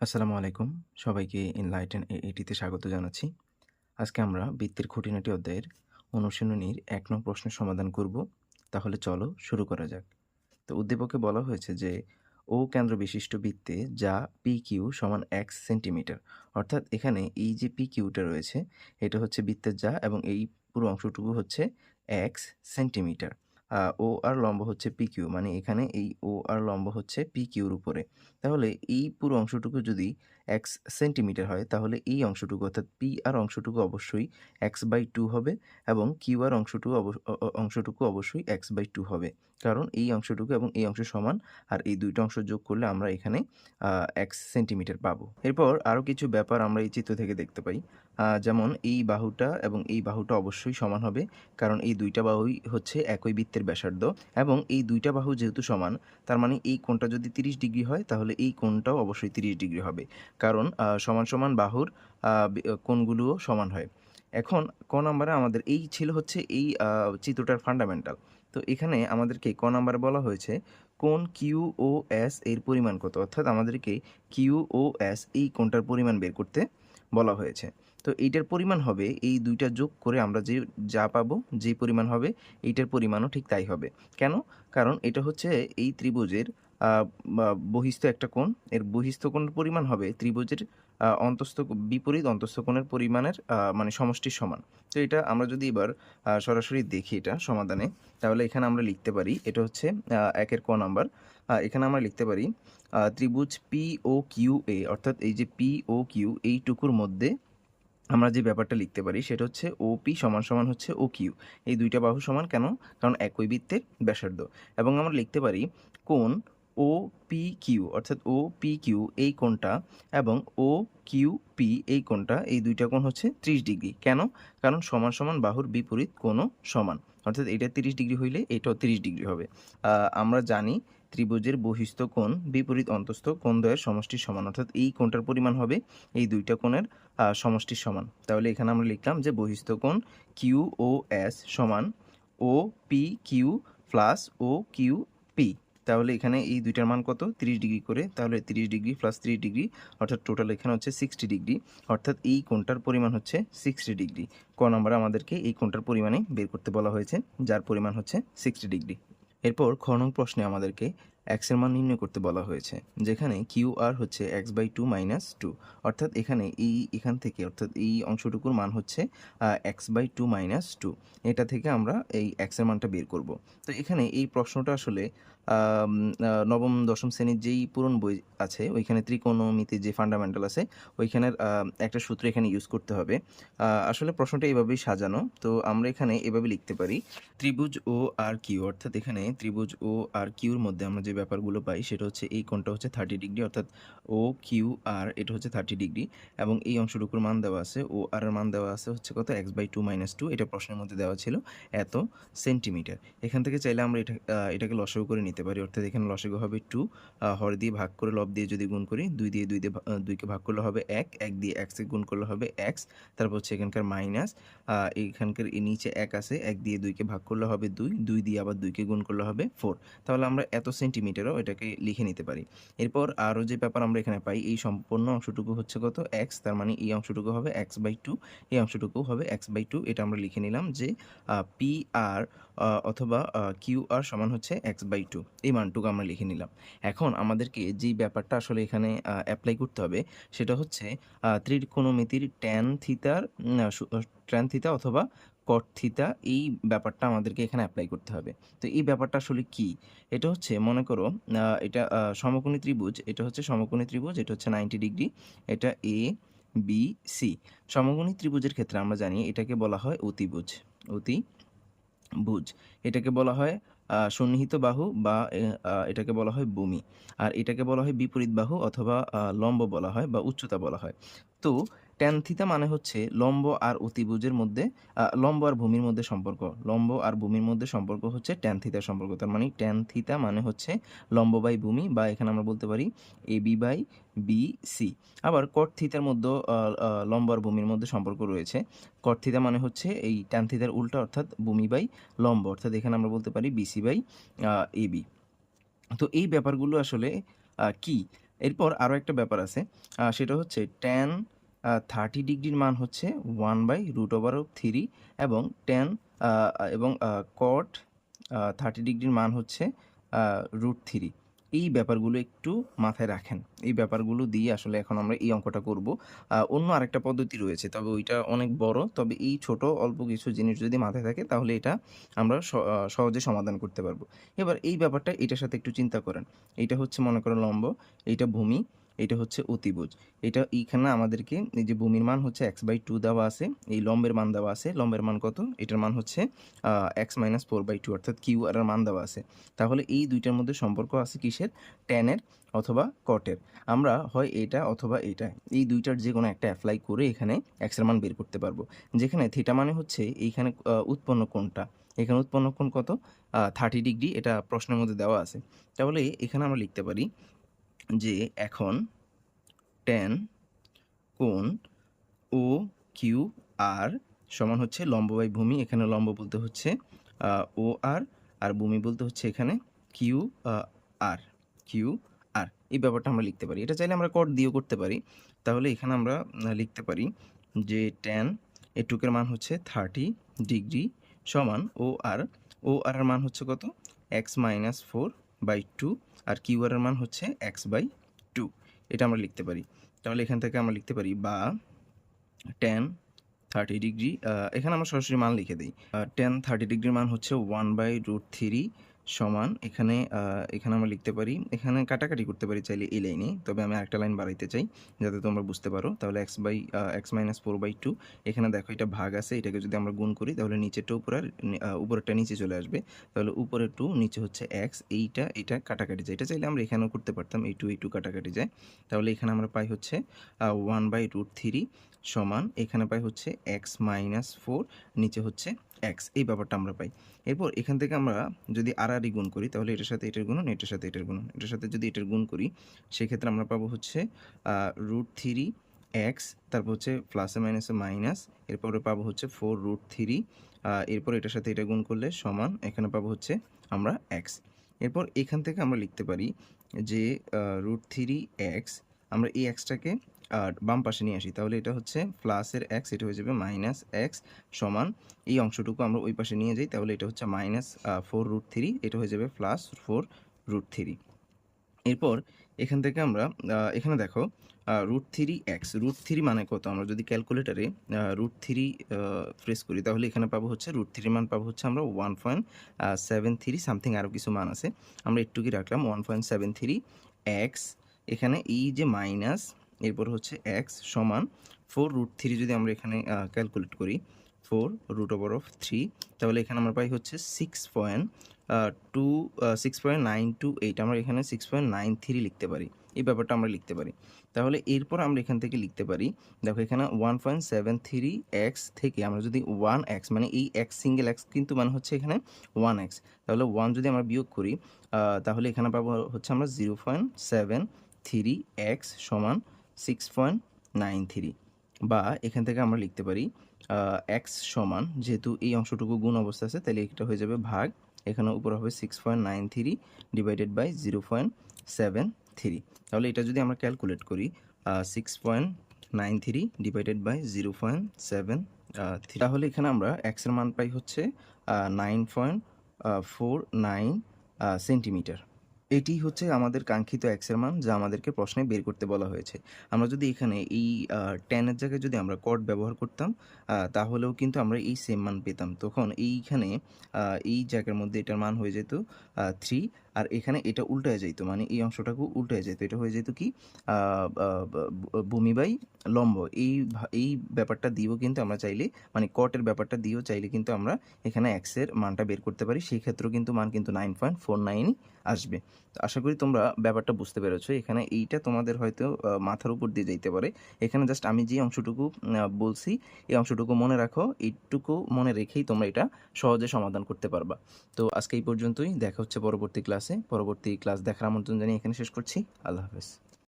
আসসালামু আলাইকুম। সবাইকে ইনলাইটেন এটিতে স্বাগত জানাচ্ছি। আজকে আমরা বৃত্তের খুঁটিনাটি অধ্যায়ের অনুশীলনীর এক নং প্রশ্নের সমাধান করব। তাহলে চলো শুরু করা যাক। তো উদ্দীপকে বলা হয়েছে যে, ও কেন্দ্র বিশিষ্ট বৃত্তে যা পি কিউ সমান এক্স সেন্টিমিটার, অর্থাৎ এখানে এই যে পি কিউটা রয়েছে, এটা হচ্ছে বৃত্তের যা এবং এই পুরো অংশটুকু হচ্ছে এক্স সেন্টিমিটার। ও আর লম্ব হচ্ছে পি কিউ মানে এখানে এই ও আর লম্ব হচ্ছে পি কিউর উপরে। তাহলে এই পুরো অংশটুকু যদি এক্স সেন্টিমিটার হয়, তাহলে এই অংশটুকু অর্থাৎ পি আর অংশটুকু অবশ্যই এক্স বাই টু হবে এবং কিউ আর অংশটুকু অংশটুকু অবশ্যই এক্স বাই টু হবে। কারণ এই অংশটুকু এবং এই অংশ সমান আর এই দুইটা অংশ যোগ করলে আমরা এখানে এক্স সেন্টিমিটার পাবো। এরপর আরও কিছু ব্যাপার আমরা এই চিত্র থেকে দেখতে পাই। যেমন এই বাহুটা এবং এই বাহুটা অবশ্যই সমান হবে, কারণ এই দুইটা বাহুই হচ্ছে একই বৃত্তের ব্যাসার্ধ এবং এই দুইটা বাহু যেহেতু সমান, তার মানে এই কোণটা যদি তিরিশ ডিগ্রি হয়, তাহলে এই কোণটাও অবশ্যই তিরিশ ডিগ্রি হবে। কারণ সমান সমান বাহুর কোণগুলোও সমান হয়। এখন ক নাম্বারে আমাদের এই ছিল হচ্ছে এই চিত্রটার ফান্ডামেন্টাল তো এখানে আমাদেরকে ক নাম্বারে বলা হয়েছে কোন কিউ ও এস এর পরিমাণ কত? অর্থাৎ আমাদেরকে কিউ ও এস এই কোনটার পরিমাণ বের করতে বলা হয়েছে। তো এইটার পরিমাণ হবে, এই দুইটা যোগ করে আমরা যে যা পাবো, যে পরিমাণ হবে, এইটার পরিমাণও ঠিক তাই হবে। কেন? কারণ এটা হচ্ছে এই ত্রিভুজের বহিস্থ একটা কোণ, এর বহিস্থ কোণের পরিমাণ হবে ত্রিভুজের অন্তস্থ, বিপরীত অন্তস্থ কোণের পরিমাণের মানে সমষ্টির সমান। তো এটা আমরা যদি এবার সরাসরি দেখি এটা সমাধানে, তাহলে এখানে আমরা লিখতে পারি, এটা হচ্ছে একের ক নাম্বার। এখানে আমরা লিখতে পারি ত্রিভুজ পি ও কিউ এ অর্থাৎ এই যে পি ও কিউ এইটুকুর মধ্যে আমরা যে ব্যাপারটা লিখতে পারি, সেটা হচ্ছে ও পি সমান সমান হচ্ছে ও কিউ এই দুইটা বাহু সমান কেন? কারণ একই বৃত্তের ব্যাসার্ধ। এবং আমরা লিখতে পারি, কোণ ও পি কিউ অর্থাৎ ও পি কিউ এই কোণটা এবং ও কিউ পি এই কোণটা, এই দুইটা কোণ হচ্ছে ত্রিশ ডিগ্রি। কেন? কারণ সমান সমান বাহুর বিপরীত কোণও সমান। অর্থাৎ এটা তিরিশ ডিগ্রি হইলে এটাও তিরিশ ডিগ্রি হবে। আমরা জানি ত্রিভুজের বহিস্থ কোণ বিপরীত অন্তস্থ কোণ দ্বয়ের সমষ্টির সমান। অর্থাৎ এই কোণটার পরিমাণ হবে এই দুইটা কোণের সমষ্টির সমান। তাহলে এখানে আমরা লিখলাম যে বহিস্থ কোণ কিউ ও এস সমান O P Q plus O Q P তাহলে এখানে এই দুইটার মান কত? তিরিশ ডিগ্রি করে, তাহলে তিরিশ ডিগ্রি প্লাস তিরিশ ডিগ্রি, অর্থাৎ টোটাল এখানে হচ্ছে সিক্সটি ডিগ্রি, অর্থাৎ এই কোণটার পরিমাণ হচ্ছে সিক্সটি ডিগ্রি। ক নম্বরে আমাদেরকে এই কোণটার পরিমাণে বের করতে বলা হয়েছে, যার পরিমাণ হচ্ছে সিক্সটি ডিগ্রি। এরপর খ নং প্রশ্নে আমাদেরকে এক্সের মান নির্ণয় করতে বলা হয়েছে, যেখানে কিউ আর হচ্ছে X by two minus two অর্থাৎ এখানে এই, এখান থেকে, অর্থাৎ এই অংশটুকুর মান হচ্ছে X by two minus two এটা থেকে আমরা এই এক্সের মানটা বের করব। তো এখানে এই প্রশ্নটা আসলে নবম, দশম শ্রেণির যেই পুরন বই আছে, ওইখানে ত্রিকোণমিতি যে ফান্ডামেন্টাল আছে, ওইখানের একটা সূত্র এখানে ইউজ করতে হবে। আসলে প্রশ্নটা এভাবেই সাজানো, তো আমরা এখানে এভাবে লিখতে পারি, ত্রিভুজ ও আর কিউ অর্থাৎ এখানে ত্রিভুজ ও আর কিউর মধ্যে আমরা যে ব্যাপারগুলো পাই, সেটা হচ্ছে এই কোণটা হচ্ছে থার্টি ডিগ্রি অর্থাৎ ও কিউ আর এটা হচ্ছে থার্টি ডিগ্রি এবং এই অংশটুকুর মান দেওয়া আছে, ও আর মান দেওয়া আছে হচ্ছে কত? X by two minus two এটা প্রশ্নের মধ্যে দেওয়া ছিল, এত সেন্টিমিটার এখান থেকে চাইলে আমরা এটা এটাকে লসাগু করে নিতে পারি। অর্থাৎ এখানে লসাগু হবে টু হর দিয়ে ভাগ করে লব দিয়ে যদি গুণ করি, দুই দিয়ে দুই দিয়ে দুইকে ভাগ করলে হবে এক এক দিয়ে এক্সে গুণ করলে হবে এক্স তারপর হচ্ছে এখানকার মাইনাস এখানকার নিচে এক আছে, এক দিয়ে দুইকে ভাগ করলে হবে দুই দুই দিয়ে আবার দুইকে গুণ করলে হবে ফোর তাহলে আমরা এত সেন্টিমিটারও এটাকে লিখে নিতে পারি। এরপর আরও যে ব্যাপার আমরা এখানে পাই, এই সম্পূর্ণ অংশটুকু হচ্ছে কত? এক্স তার মানে এই অংশটুকু হবে এক্স বাই টু এই অংশটুকু হবে এক্স বাই টু এটা আমরা লিখে নিলাম যে পি আর অথবা কিউ আর সমান হচ্ছে এক্স বাই টু এই মানটুকু আমরা লিখে নিলাম। এখন আমাদেরকে যেই ব্যাপারটা আসলে এখানে অ্যাপ্লাই করতে হবে, সেটা হচ্ছে ত্রিকোণমিতির ট্যান থিতার ট্যান থিতা অথবা কট থিতা এই ব্যাপারটা আমাদেরকে এখানে অ্যাপ্লাই করতে হবে। তো এই ব্যাপারটা আসলে কি? এটা হচ্ছে, মনে করো এটা সমকোণী ত্রিভুজ, এটা হচ্ছে সমকোণী ত্রিভুজ, এটা হচ্ছে নাইনটি ডিগ্রি এটা এ বি সি সমকোণী ত্রিভুজের ক্ষেত্রে আমরা জানি এটাকে বলা হয় অতিভুজ। অতি ভুজ এটাকে বলা হয় সন্নিহিত বাহু বা এটাকে বলা হয় ভূমি। আর এটাকে বলা হয় বিপরীত বাহু অথবা লম্ব বলা হয় বা উচ্চতা বলা হয়। তো ট্যান থিতা মানে হচ্ছে লম্ব আর অতিভুজের মধ্যে লম্ব আর ভূমির মধ্যে সম্পর্ক। লম্ব আর ভূমির মধ্যে সম্পর্ক হচ্ছে ট্যান থিতার সম্পর্ক। তার মানে ট্যান থিতা মানে হচ্ছে লম্ব বাই ভূমি বা এখানে আমরা বলতে পারি A B by B C আবার কট থিতার মধ্যে লম্ব আর ভূমির মধ্যে সম্পর্ক রয়েছে। কট থিতা মানে হচ্ছে এই ট্যান থিতার উল্টা অর্থাৎ ভূমি বাই লম্ব, অর্থাৎ এখানে আমরা বলতে পারি বিসি বাই এ বি তো এই ব্যাপারগুলো আসলে কি? এরপর আরও একটা ব্যাপার আছে সেটা হচ্ছে ট্যান থার্টি ডিগ্রির মান হচ্ছে one by root over of three এবং টেন এবং কট থার্টি ডিগ্রির মান হচ্ছে রুট থ্রি এই ব্যাপারগুলো একটু মাথায় রাখেন। এই ব্যাপারগুলো দিয়ে আসলে এখন আমরা এই অঙ্কটা করব। অন্য আরেকটা পদ্ধতি রয়েছে, তবে ওইটা অনেক বড়। তবে এই ছোট, অল্প কিছু জিনিস যদি মাথায় থাকে, তাহলে এটা আমরা সহজে সমাধান করতে পারব। এবার এই ব্যাপারটা এটার সাথে একটু চিন্তা করেন। এটা হচ্ছে মনে করো লম্ব, এইটা ভূমি এটা হচ্ছে অতিভুজ। এটা এইখানে আমাদেরকে এই যে ভূমির মান হচ্ছে এক্স বাই টু দেওয়া আছে, এই লম্বের মান দেওয়া আছে। লম্বের মান কত? এটার মান হচ্ছে X minus four by two অর্থাৎ কিউ আর মান দেওয়া আছে। তাহলে এই দুইটার মধ্যে সম্পর্ক আছে কিসের? ট্যানের অথবা কটের আমরা হয় এটা অথবা এটা, এই দুইটার যে কোনো একটা অ্যাপ্লাই করে এখানে এক্সের মান বের করতে পারব। যেখানে থিটা মানে হচ্ছে এইখানে উৎপন্ন কোণটা। এখানে উৎপন্ন কোণ কত? থার্টি ডিগ্রি এটা প্রশ্নের মধ্যে দেওয়া আছে। তাহলে এখানে আমরা লিখতে পারি যে এখন টেন কোণ ও কিউ আর সমান হচ্ছে লম্ব বাই ভূমি এখানে লম্ব বলতে হচ্ছে ও আর আর ভূমি বলতে হচ্ছে এখানে কিউ আর কিউ আর এই ব্যাপারটা আমরা লিখতে পারি। এটা চাইলে আমরা কট দিয়েও করতে পারি। তাহলে এখানে আমরা লিখতে পারি যে টেন এটুকের মান হচ্ছে থার্টি ডিগ্রি সমান ও আর ও আর মান হচ্ছে কত? X minus four by two আর কিউআরের এর মান হচ্ছে এক্স বাই টু। এটা আমরা লিখতে পারি। তাহলে এখান থেকে আমরা লিখতে পারি বা টেন থার্টি ডিগ্রি এখানে আমরা সরাসরি মান লিখে দিই। টেন থার্টি ডিগ্রির মান হচ্ছে ওয়ান বাই রুট থ্রি সমান। এখানে এখানে আমরা লিখতে পারি এখানে কাটাকাটি করতে পারি চাইলে এই লাইনে। তবে আমি আরেকটা লাইন বাড়াইতে চাই যাতে তোমরা বুঝতে পারো। তাহলে X by X minus four by two এখানে দেখো এটা ভাগ আছে এটাকে যদি আমরা গুণ করি তাহলে নিচেরটা উপরের আহ, উপরেরটা নিচে চলে আসবে। তাহলে উপরে টু নিচে হচ্ছে এক্স এইটা এটা কাটাকাটি যায়। এটা চাইলে আমরা এখানেও করতে পারতাম এই টু এই টু কাটাকাটি যায়। তাহলে এখানে আমরা পাই হচ্ছে ওয়ান বাই রুট থ্রি সমান এখানে পাই হচ্ছে এক্স মাইনাস ফোর নিচে হচ্ছে এক্স, এই ব্যাপারটা আমরা পাই। এরপর এখান থেকে আমরা যদি আর আর গুণ করি, তাহলে এটার সাথে এটার গুণন, এটার সাথে এটার গুণন। এটার সাথে যদি এটার গুণ করি, সেক্ষেত্রে আমরা পাবো হচ্ছে রুট থ্রি এক্স তারপর হচ্ছে প্লাসে মাইনাসে মাইনাস এরপরে পাবো হচ্ছে ফোর রুট থ্রি এরপর এটার সাথে এটা গুণ করলে সমান, এখানে পাবো হচ্ছে আমরা এক্স এরপর এখান থেকে আমরা লিখতে পারি যে রুট থ্রি এক্স আমরা এই এক্সটাকে আর বাম পাশে নিয়ে আসি, তাহলে এটা হচ্ছে প্লাসের এক্স এটা হয়ে যাবে মাইনাস এক্স সমান এই অংশটুকু আমরা ওই পাশে নিয়ে যাই, তাহলে এটা হচ্ছে মাইনাস ফোর রুট থ্রি এটা হয়ে যাবে প্লাস ফোর রুট থ্রি এরপর এখান থেকে আমরা এখানে দেখো root three X root three মানে কত? আমরা যদি ক্যালকুলেটারে রুট থ্রি প্রেস করি, তাহলে এখানে পাবো হচ্ছে রুট থ্রি মান পাবো হচ্ছে আমরা one point seven three something আরও কিছু মান আছে। আমরা একটু কি রাখলাম one point seven three X এখানে এই যে মাইনাস এরপর হচ্ছে এক্স সমান ফোর রুট থ্রি যদি আমরা এখানে ক্যালকুলেট করি four root over of three তাহলে এখানে আমরা পাই হচ্ছে six point two six point nine two eight আমরা এখানে সিক্স পয়েন্ট নাইন থ্রি লিখতে পারি। এই ব্যাপারটা আমরা লিখতে পারি। তাহলে এরপর আমরা এখান থেকে লিখতে পারি, দেখো এখানে one point seven three X থেকে আমরা যদি ওয়ান এক্স মানে এই এক্স সিঙ্গেল এক্স কিন্তু মানে হচ্ছে এখানে ওয়ান এক্স তাহলে ওয়ান যদি আমরা বিয়োগ করি তাহলে এখানে পাবো হচ্ছে আমরা zero point seven three X সমান সিক্স পয়েন্ট নাইন থ্রি বা এখান থেকে আমরা লিখতে পারি এক্স সমান, যেহেতু এই অংশটুকু গুণ অবস্থা আছে, তাহলে এটা হয়ে যাবে ভাগ, এখানে উপর হবে six point nine three divided by zero point seven three তাহলে এটা যদি আমরা ক্যালকুলেট করি six point nine three divided by zero point seven তাহলে এখানে আমরা এক্সের মান পাই হচ্ছে nine point four nine centimetre এটি হচ্ছে আমাদের কাঙ্ক্ষিত এক্সের মান যা আমাদেরকে প্রশ্নে বের করতে বলা হয়েছে। আমরা যদি এখানে এই টেনের জায়গায় যদি আমরা কট ব্যবহার করতাম তাহলেও কিন্তু আমরা এই সেম মান পেতাম। তখন এইখানে এই জায়গার মধ্যে এটার মান হয়ে যেত থ্রি আর এখানে এটা উল্টায় যেত মানে এই অংশটাকে উল্টায় যেত। এটা হয়ে যেত কি? আহ, আহ, ব- ভূমি বাই লম্ব। এই এই ব্যাপারটা দিয়েও কিন্তু আমরা চাইলে মানে কটের ব্যাপারটা দিয়েও চাইলে কিন্তু আমরা এখানে এক্সের মানটা বের করতে পারি। সেই ক্ষেত্রেও কিন্তু মান কিন্তু নাইন পয়েন্ট ফোর নাইনই আসবে। তো আশা করি তোমরা ব্যাপারটা বুঝতে পেরেছ। এখানে এইটা তোমাদের হয়তো মাথার উপর দিয়ে যাইতে পারে। এখানে জাস্ট আমি যে অংশটুকু বলছি, এই অংশটুকু মনে রাখো, এইটুকু মনে রেখেই তোমরা এটা সহজে সমাধান করতে পারবা। তো আজকে এই পর্যন্তই। দেখা হচ্ছে পরবর্তী ক্লাসে পরবর্তী ক্লাস দেখার আমন্ত্রণ জানিয়ে এখানে শেষ করছি। আল্লাহ হাফেজ।